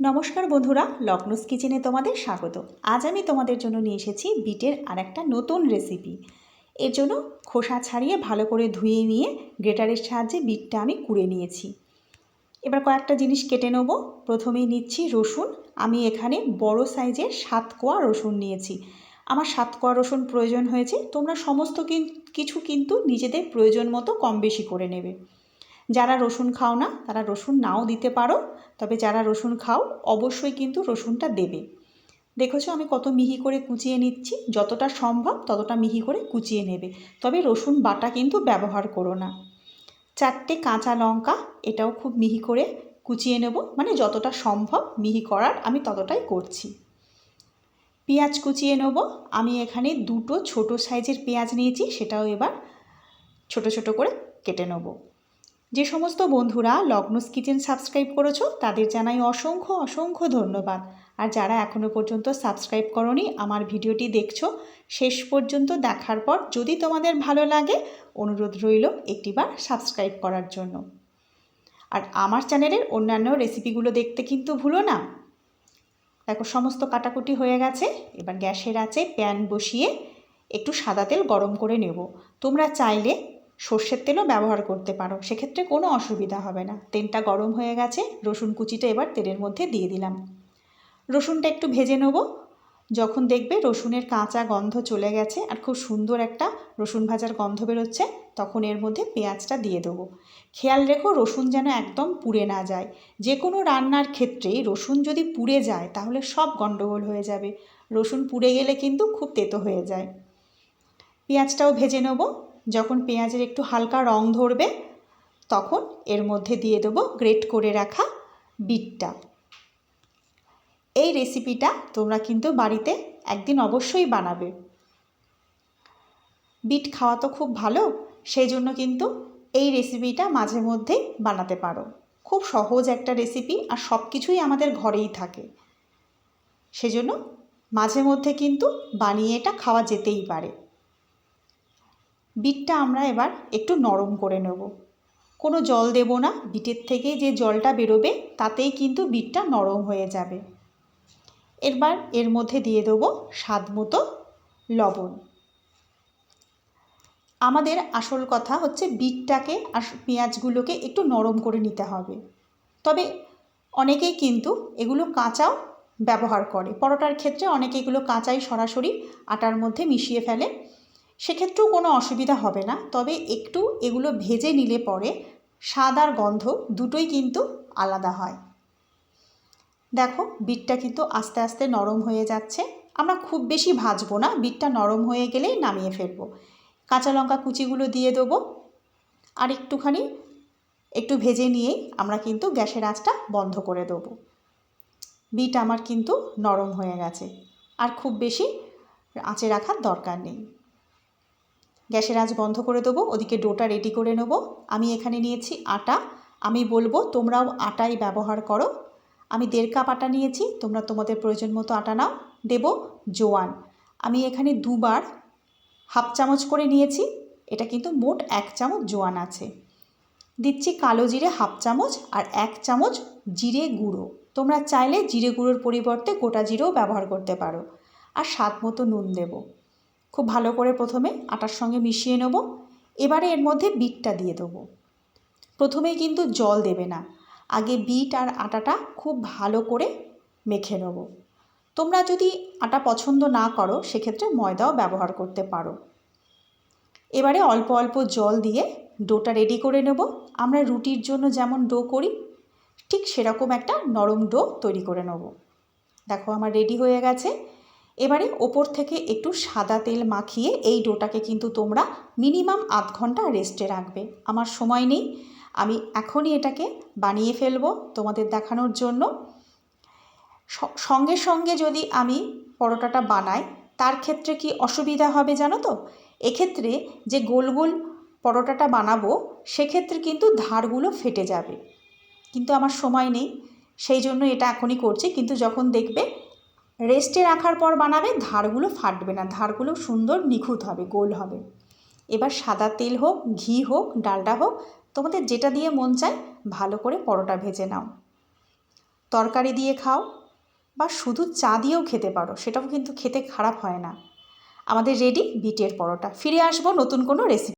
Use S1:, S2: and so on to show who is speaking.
S1: নমস্কার বন্ধুরা লকনোস কিচেনে তোমাদের স্বাগত। আজ আমি তোমাদের জন্য নিয়ে এসেছি বিটের আর একটা নতুন রেসিপি এর জন্য খোসা ছাড়িয়ে ভালো করে ধুয়ে নিয়ে গ্রেটারের সাহায্যে বিটটা আমি কুড়ে নিয়েছি। এবার কয়েকটা জিনিস কেটে নেব। প্রথমেই নিচ্ছি রসুন। আমি এখানে বড় সাইজের সাত কোয়া রসুন নিয়েছি। আমার সাত কোয়া রসুন প্রয়োজন হয়েছে। তোমরা সমস্ত কিছু কিন্তু নিজেদের প্রয়োজন মতো কম বেশি করে নেবে। যারা রসুন খাও না, তারা রসুন নাও দিতে পারো, তবে যারা রসুন খাও, অবশ্যই কিন্তু রসুনটা দেবে। দেখেছ আমি কত মিহি করে কুচিয়ে নিচ্ছি? যতটা সম্ভব ততটা মিহি করে কুচিয়ে নেবে। তবে রসুন বাটা কিন্তু ব্যবহার করো না। চারটে কাঁচা লঙ্কা, এটাও খুব মিহি করে কুচিয়ে নেব। মানে যতটা সম্ভব মিহি করার আমি ততটাই করছি। পেঁয়াজ কুচিয়ে নেব। আমি এখানে দুটো ছোট সাইজের পেঁয়াজ নিয়েছি, সেটাও এবার ছোট ছোট করে কেটে নেব। যে সমস্ত বন্ধুরা লগ্নস কিচেন সাবস্ক্রাইব করেছ, তাদের জানাই অসংখ্য অসংখ্য ধন্যবাদ। আর যারা এখনও পর্যন্ত সাবস্ক্রাইব করনি, আমার ভিডিওটি দেখছ, শেষ পর্যন্ত দেখার পর যদি তোমাদের ভালো লাগে, অনুরোধ রইল একটিবার সাবস্ক্রাইব করার জন্য। আর আমার চ্যানেলের অন্যান্য রেসিপিগুলো দেখতে কিন্তু ভুলো না। দেখো, সমস্ত কাটাকুটি হয়ে গেছে, এবার গ্যাসের আছে প্যান বসিয়ে একটু সাদা তেল গরম করে নেব। তোমরা চাইলে সর্ষের তেলও ব্যবহার করতে পারো। সেক্ষেত্রে কোনো অসুবিধা হবে না। তেলটা গরম হয়ে গেছে, রসুন কুচিটা এবার তেলের মধ্যে দিয়ে দিলাম। রসুনটা একটু ভেজে নেব। যখন দেখবে রসুনের কাঁচা গন্ধ চলে গেছে আর খুব সুন্দর একটা রসুন ভাজার গন্ধ বেরোচ্ছে, তখন এর মধ্যে পেঁয়াজটা দিয়ে দেবো। খেয়াল রেখো, রসুন যেন একদম পুড়ে না যায়। যে কোনো রান্নার ক্ষেত্রেই রসুন যদি পুড়ে যায়, তাহলে সব গণ্ডগোল হয়ে যাবে। রসুন পুড়ে গেলে কিন্তু খুব তেতো হয়ে যায়। পেঁয়াজটাও ভেজে নেব। যখন পেঁয়াজের একটু হালকা রং ধরবে, তখন এর মধ্যে দিয়ে দেবো গ্রেট করে রাখা বিটটা। এই রেসিপিটা তোমরা কিন্তু বাড়িতে একদিন অবশ্যই বানাবে। বিট খাওয়া তো খুব ভালো সেই জন্য কিন্তু এই রেসিপিটা মাঝে মধ্যে বানাতে পারো। খুব সহজ একটা রেসিপি আর সব কিছুই আমাদের ঘরেই থাকে। সেজন্য মাঝে মধ্যে কিন্তু বানিয়ে এটা খাওয়া যেতেই পারে। বিটটা আমরা এবার একটু নরম করে নেব। কোনো জল দেব না, বিটের থেকে যে জলটা বেরোবে তাতেই কিন্তু বিটটা নরম হয়ে যাবে। এবার এর মধ্যে দিয়ে দেবো স্বাদ মতো লবণ। আমাদের আসল কথা হচ্ছে বিটটাকে আর পেঁয়াজগুলোকে একটু নরম করে নিতে হবে। তবে অনেকেই কিন্তু এগুলো কাঁচাও ব্যবহার করে। পরোটার ক্ষেত্রে অনেকে এগুলো কাঁচাই সরাসরি আটার মধ্যে মিশিয়ে ফেলে। সেক্ষেত্রেও কোনো অসুবিধা হবে না। তবে একটু এগুলো ভেজে নিলে পরে স্বাদ আর গন্ধ দুটোই কিন্তু আলাদা হয়। দেখো, বিটটা কিন্তু আস্তে আস্তে নরম হয়ে যাচ্ছে। আমরা খুব বেশি ভাজবো না, বিটটা নরম হয়ে গেলেই নামিয়ে ফেলব। কাঁচা লঙ্কা কুচিগুলো দিয়ে দেবো। আর একটুখানি একটু ভেজে নিয়েই আমরা কিন্তু গ্যাসের আঁচটা বন্ধ করে দেবো। বিট আমার কিন্তু নরম হয়ে গেছে। আর খুব বেশি আঁচে রাখার দরকার নেই। গ্যাসের আঁচ বন্ধ করে দেবো, ওদিকে ডোটা রেডি করে নেব। আমি এখানে নিয়েছি আটা। আমি বলব, তোমরাও আটাই ব্যবহার করো। আমি দেড় কাপ আটা নিয়েছি, তোমরা তোমাদের প্রয়োজন মতো আটা নাও। দেব জোয়ান। আমি এখানে দুবার হাফ চামচ করে নিয়েছি, এটা কিন্তু মোট এক চামচ জোয়ান আছে। দিচ্ছি কালো জিরে হাফ চামচ আর এক চামচ জিরে গুঁড়ো। তোমরা চাইলে জিরে গুঁড়োর পরিবর্তে গোটা জিরেও ব্যবহার করতে পারো। আর স্বাদ মতো নুন দেবো। খুব ভালো করে প্রথমে আটার সঙ্গে মিশিয়ে নেব। এবারে এর মধ্যে বিটটা দিয়ে দেবো। প্রথমেই কিন্তু জল দেবে না। আগে বিট আর আটাটা খুব ভালো করে মেখে নেব। তোমরা যদি আটা পছন্দ না করো, সেক্ষেত্রে ময়দাও ব্যবহার করতে পারো। এবারে অল্প অল্প জল দিয়ে ডোটা রেডি করে নেব। আমরা রুটির জন্য যেমন ডো করি, ঠিক সেরকম একটা নরম ডো তৈরি করে নেব। দেখো আমার রেডি হয়ে গেছে। এবারে ওপর থেকে একটু সাদা তেল মাখিয়ে এই ডোটাকে কিন্তু তোমরা মিনিমাম আধ ঘণ্টা রেস্টে রাখবে। আমার সময় নেই। আমি এখনই এটাকে বানিয়ে ফেলব তোমাদের দেখানোর জন্য। সঙ্গে সঙ্গে যদি আমি পরোটাটা বানাই, তার ক্ষেত্রে কি অসুবিধা হবে জানো তো? এক্ষেত্রে যে গোল গোল পরোটাটা বানাবো, সেক্ষেত্রে কিন্তু ধারগুলো ফেটে যাবে। কিন্তু আমার সময় নেই। সেই জন্য এটা এখনই করছি। কিন্তু যখন দেখবে রেস্টে রাখার পর বানাবে, ধারগুলো ফাটবে না, ধারগুলো সুন্দর নিখুঁত হবে, গোল হবে। এবার সাদা তেল হোক, ঘি হোক, ডালডা হোক, তোমাদের যেটা দিয়ে মন চায়, ভালো করে পরোটা ভেজে নাও। তরকারি দিয়ে খাও, বা শুধু চা দিয়েও খেতে পারো, সেটাও কিন্তু খেতে খারাপ হয় না। আমাদের রেডি বিটের পরোটা। ফিরে আসব নতুন কোনো রেসিপি